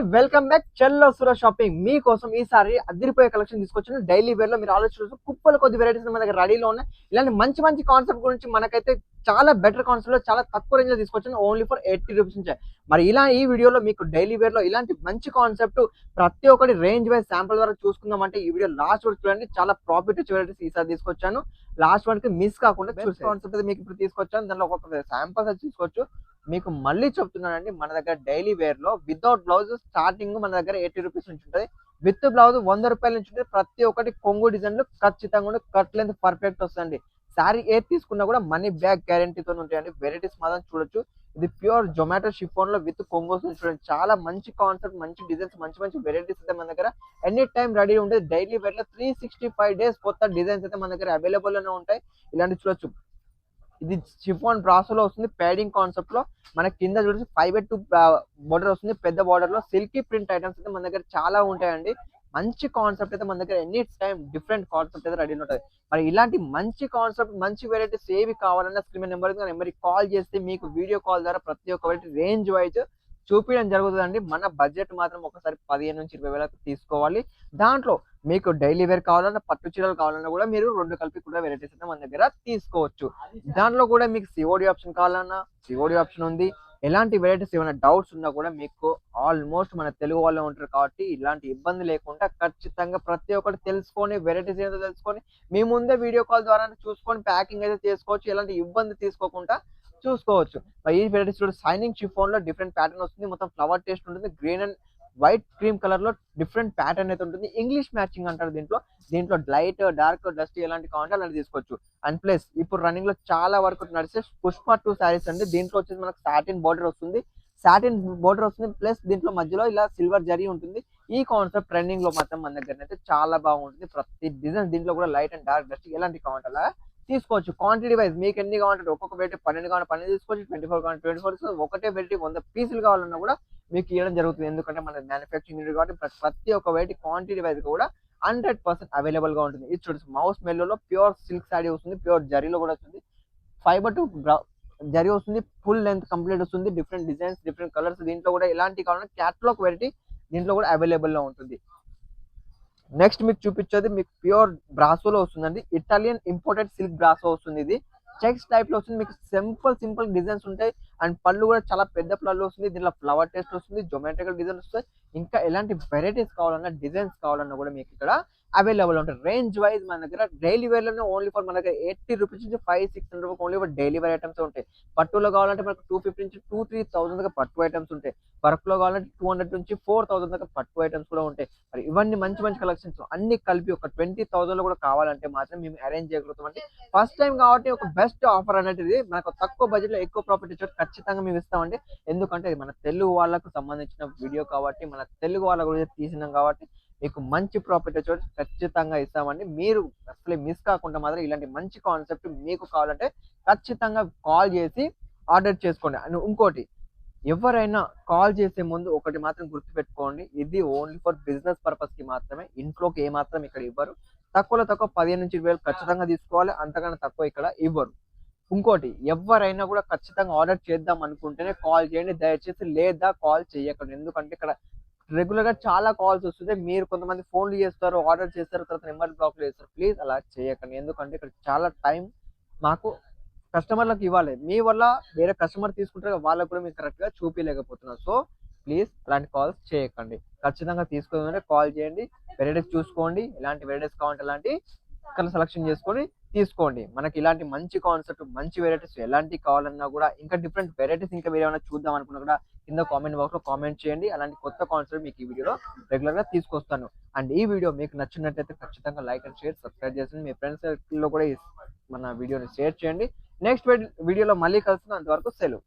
Welcome back చెల్లో సుర shopping. మీకోసం ఈసారి అదిరిపోయే కలెక్షన్ తీసుకొచ్చిన డైలీ వేర్లో మీరు ఆలోచించు కుప్పలు కొద్ది వెరైటీస్ మన దగ్గర రెడీలో ఉన్నాయి. ఇలాంటి మంచి మంచి కాన్సెప్ట్ గురించి మనకైతే చాలా బెటర్ కాన్సెప్ట్లో చాలా తక్కువ రేంజ్లో తీసుకొచ్చిన ఓన్లీ ఫర్ ఎయిటీ రూపీస్ నుంచి. మరి ఇలా ఈ వీడియోలో మీకు డైలీ వేర్లో ఇలాంటి మంచి కాన్సెప్ట్ ప్రతి ఒక్కటి రేంజ్ వైజ్ శాంపుల్ ద్వారా చూసుకుందాం అంటే ఈ వీడియో లాస్ట్ వరకు చూడండి చాలా ప్రాఫిట్ వెరైటీస్ ఈసారి తీసుకొచ్చాను. లాస్ట్ వన్కి మిస్ కాకుండా బెస్ట్ కాన్సెప్ట్ మీకు ఇప్పుడు తీసుకొచ్చాను. దానిలో ఒక శాంపుల్స్ తీసుకోవచ్చు. మీకు మళ్ళీ చెప్తున్నానండి మన దగ్గర డైలీ వేర్లో వితౌట్ బ్లౌజ్ స్టార్టింగ్ మన దగ్గర ఎయిటీ రూపీస్ నుంచి ఉంటుంది. విత్ బ్లౌజ్ వంద రూపాయల నుంచి ఉంటుంది. ప్రతి ఒక్కటి కొంగు డిజైన్లు ఖచ్చితంగా కట్ లెంత్ పర్ఫెక్ట్ వస్తుంది శారీ ఏది తీసుకున్నా కూడా మనీ బ్యాక్ గ్యారంటీతో ఉంటాయండి. వెరైటీస్ మాత్రం చూడొచ్చు. ఇది ప్యూర్ జొమాటో షిఫోన్లో విత్ కొంగోస్ చూడండి. చాలా మంచి కాన్సెప్ట్ మంచి డిజైన్స్ మంచి మంచి వెరైటీస్ అయితే మన దగ్గర. ఎనీ టైం రెడీ ఉంటుంది డైలీ వేర్లో త్రీ సిక్స్టీ ఫైవ్ డేస్ కొత్త డిజైన్స్ అయితే మన దగ్గర అవైలబుల్లోనే ఉంటాయి. ఇలాంటి చూడొచ్చు. ఇది షిఫాన్ బ్రాసోలో వస్తుంది. ప్యాడింగ్ కాన్సెప్ట్లో మన కింద చూడొచ్చు. ఫైవ్ బై టూ బోర్డర్ వస్తుంది. పెద్ద బోర్డర్లో సిల్కీ ప్రింట్ ఐటమ్స్ అయితే మన దగ్గర చాలా ఉంటాయండి. మంచి కాన్సెప్ట్ అయితే మన దగ్గర ఎనీ టైం డిఫరెంట్ కాన్సెప్ట్ అయితే రెడీ ఉంటుంది. మరి ఇలాంటి మంచి కాన్సెప్ట్ మంచి వెరైటీస్ ఏవి కావాలన్నా స్క్రీన్ నెంబర్ నెంబర్కి కాల్ చేస్తే మీకు వీడియో కాల్ ద్వారా ప్రతి ఒక్క వెరైటీ రేంజ్ వైజ్ చూపించడం జరుగుతుందండి. మన బడ్జెట్ మాత్రం ఒకసారి పదిహేను నుంచి ఇరవై వేలకు తీసుకోవాలి. దాంట్లో మీకు డైలీ వేర్ కావాలన్నా పట్టు చీరలు కావాలన్నా కూడా మీరు రెండు కలిపి కూడా వెరైటీస్ అయితే మన దగ్గర తీసుకోవచ్చు. దాంట్లో కూడా మీకు సిఓడి ఆప్షన్ కావాలన్నా సిఓడి ఆప్షన్ ఉంది. ఎలాంటి వెరైటీస్ ఏమైనా డౌట్స్ ఉన్నా కూడా మీకు ఆల్మోస్ట్ మన తెలుగు వాళ్ళే ఉంటారు కాబట్టి ఇలాంటి ఇబ్బంది లేకుండా ఖచ్చితంగా ప్రతి ఒక్కటి తెలుసుకొని వెరైటీస్ ఏదో తెలుసుకొని మీ ముందే వీడియో కాల్ ద్వారా చూసుకొని ప్యాకింగ్ అయితే చేసుకోవచ్చు. ఎలాంటి ఇబ్బంది తీసుకోకుండా చూసుకోవచ్చు. ఈ వెరైటీస్ చూడ సైనింగ్ షిఫోన్లో డిఫరెంట్ ప్యాటర్న్ వస్తుంది. మొత్తం ఫ్లవర్ టేస్ట్ ఉంటుంది. గ్రీన్ అండ్ వైట్ క్రీమ్ కలర్లో డిఫరెంట్ ప్యాటర్న్ అయితే ఉంటుంది. ఇంగ్లీష్ మ్యాచింగ్ అంటారు దీంట్లో. దీంట్లో లైట్ డార్క్ డస్ట్ ఎలాంటి కావాలంటే అలాంటి తీసుకోవచ్చు. అండ్ ప్లస్ ఇప్పుడు రన్నింగ్లో చాలా వరకు నడిచే పుష్ప టూ శారీస్ అండి. దీంట్లో వచ్చేసి మనకు సాటిన్ బార్డర్ వస్తుంది. సాటిన్ బోర్డర్ వస్తుంది. ప్లస్ దీంట్లో మధ్యలో ఇలా సిల్వర్ జరీ ఉంటుంది. ఈ కాన్సెప్ట్ ట్రెండింగ్లో మాత్రం మన దగ్గర అయితే చాలా బాగుంటుంది. ప్రతి డిజైన్ దీంట్లో కూడా లైట్ అండ్ డార్క్ డస్ట్ ఎలాంటి కావాలంటే అలా తీసుకోవచ్చు. క్వాంటిటీ వైజ్ మీకు ఎన్ని కావాలంటే ఒక్కొక్క వెరైటీ పన్నెండు కావాలి పన్నెండు తీసుకోవచ్చు. ట్వంటీ ఫోర్ కావాలి ట్వంటీ ఫోర్ ఒకటే వెరైటీ వంద పీసులు కావాలన్నా కూడా మీకు ఇవ్వడం జరుగుతుంది. ఎందుకంటే మన మ్యానుఫ్యాక్చరింగ్ కాబట్టి ప్రతి ఒక్క వెరైటీ క్వాంటిటీ వైజ్ కూడా హండ్రెడ్ పర్సెంట్ అవైలబుల్గా ఉంటుంది. ఇది చూడండి మౌస్ మెల్లో ప్యూర్ సిల్క్ సాడీ వస్తుంది ప్యూర్ జరీలో కూడా వస్తుంది. ఫైబర్ టు జరీ వస్తుంది ఫుల్ లెంత్ కంప్లీట్ వస్తుంది డిఫరెంట్ డిజైన్స్ డిఫరెంట్ కలర్స్ దీంట్లో కూడా ఎలాంటి కావాలన్నా క్యాట్లాగ్ వెరైటీ దీంట్లో కూడా అవైలబుల్లో ఉంటుంది. నెక్స్ట్ మీకు చూపించేది మీకు ప్యూర్ బ్రాసోలో వస్తుందండి. ఇటాలియన్ ఇంపోర్టెడ్ సిల్క్ బ్రాసో వస్తుంది ఇది. చెక్స్ టైప్లో వస్తుంది. మీకు సింపుల్ సింపుల్ డిజైన్స్ ఉంటాయి. అండ్ పళ్ళు కూడా చాలా పెద్ద పళ్ళు వస్తుంది దీంట్లో ఫ్లవర్ టేస్ట్ వస్తుంది జొమాట్రికల్ డిజైన్ వస్తాయి ఇంకా ఎలాంటి వెరైటీస్ కావాలన్నా డిజైన్స్ కావాలన్నా కూడా మీకు ఇక్కడ అవైలబుల్ ఉంటాయి. రేంజ్ వైజ్ మన దగ్గర డైలీ వేర్లోనే ఓన్లీ ఫర్ మన దగ్గర ఎయిటీ రూపీస్ నుంచి five six hundred rupees only for daily wear items ఉంటాయి. పట్టులో కావాలంటే మనకు టూ ఫిఫ్టీ నుంచి టూ త్రీ థౌసండ్ దాకా పట్టు ఐటమ్స్ ఉంటాయి. వర్క్లో కావాలంటే టూ హండ్రెడ్ నుంచి ఫోర్ థౌసండ్ దాకా పట్టు ఐటమ్స్ కూడా ఉంటాయి. మరి ఇవన్నీ మంచి మంచి కలెక్షన్స్ అన్ని కలిపి ఒక ట్వంటీ థౌసండ్లో కూడా కావాలంటే మాత్రం మేము అరేంజ్ చేయగలుగుతాం అంటే ఫస్ట్ టైం కాబట్టి ఒక బెస్ట్ ఆఫర్ అనేది మనకు తక్కువ బడ్జెట్లో ఎక్కువ ప్రాఫిట్ ఇచ్చే ఖచ్చితంగా మేము ఇస్తామండి. ఎందుకంటే ఇది మన తెలుగు వాళ్ళకు సంబంధించిన వీడియో కాబట్టి మన తెలుగు వాళ్ళ గురించి తీసినాం కాబట్టి మీకు మంచి ప్రాఫిట్ వచ్చే ఖచ్చితంగా ఇస్తామండి. మీరు అసలు మిస్ కాకుండా మాత్రం ఇలాంటి మంచి కాన్సెప్ట్ మీకు కావాలంటే ఖచ్చితంగా కాల్ చేసి ఆర్డర్ చేసుకోండి. అండ్ ఇంకోటి ఎవరైనా కాల్ చేసే ముందు ఒకటి మాత్రం గుర్తుపెట్టుకోండి. ఇది ఓన్లీ ఫర్ బిజినెస్ పర్పస్కి మాత్రమే. ఇంట్లోకి ఏ మాత్రం ఇక్కడ ఇవ్వరు. తక్కువలో తక్కువ పదిహేను నుంచి ఇరవై వేలు ఖచ్చితంగా తీసుకోవాలి. అంతకన్నా తక్కువ ఇక్కడ ఇవ్వరు. ఇంకోటి ఎవరైనా కూడా ఖచ్చితంగా ఆర్డర్ చేద్దాం అనుకుంటేనే కాల్ చేయండి. దయచేసి లేదా కాల్ చేయకండి. ఎందుకంటే ఇక్కడ రెగ్యులర్గా చాలా కాల్స్ వస్తుంది మీరు కొంతమంది ఫోన్లు చేస్తారు ఆర్డర్ చేస్తారు తర్వాత నెంబర్ బ్లాక్లు చేస్తారు. ప్లీజ్ అలా చేయకండి. ఎందుకంటే ఇక్కడ చాలా టైం మాకు కస్టమర్లకు ఇవ్వాలి. మీ వల్ల వేరే కస్టమర్ తీసుకుంటారు వాళ్ళకు కూడా మీరు కరెక్ట్గా చూపించలేకపోతున్నారు సో ప్లీజ్ అలాంటి కాల్స్ చేయకండి. ఖచ్చితంగా తీసుకుంటే కాల్ చేయండి. వెరైటీస్ చూసుకోండి. ఎలాంటి వెరైటీస్ కావాలంటే అలాంటి కలర్ సెలెక్షన్ చేసుకొని తీసుకోండి. మనకి ఇలాంటి మంచి కాన్సెప్ట్ మంచి వెరైటీస్ ఎలాంటి కావాలన్నా కూడా ఇంకా డిఫరెంట్ వెరైటీస్ ఇంకా మీరు ఏమైనా చూద్దాం అనుకున్నా కూడా కింద కామెంట్ బాక్స్లో కామెంట్ చేయండి. అలాంటి కొత్త కాన్సెప్ట్ మీకు ఈ వీడియోలో రెగ్యులర్గా తీసుకొస్తాను. అండ్ ఈ వీడియో మీకు నచ్చినట్లయితే ఖచ్చితంగా లైక్ అండ్ షేర్ సబ్స్క్రైబ్ చేసి మీ ఫ్రెండ్స్లో కూడా మన వీడియోని షేర్ చేయండి. నెక్స్ట్ వీడియోలో మళ్ళీ కలుస్తున్నాం అంతవరకు సెలవు.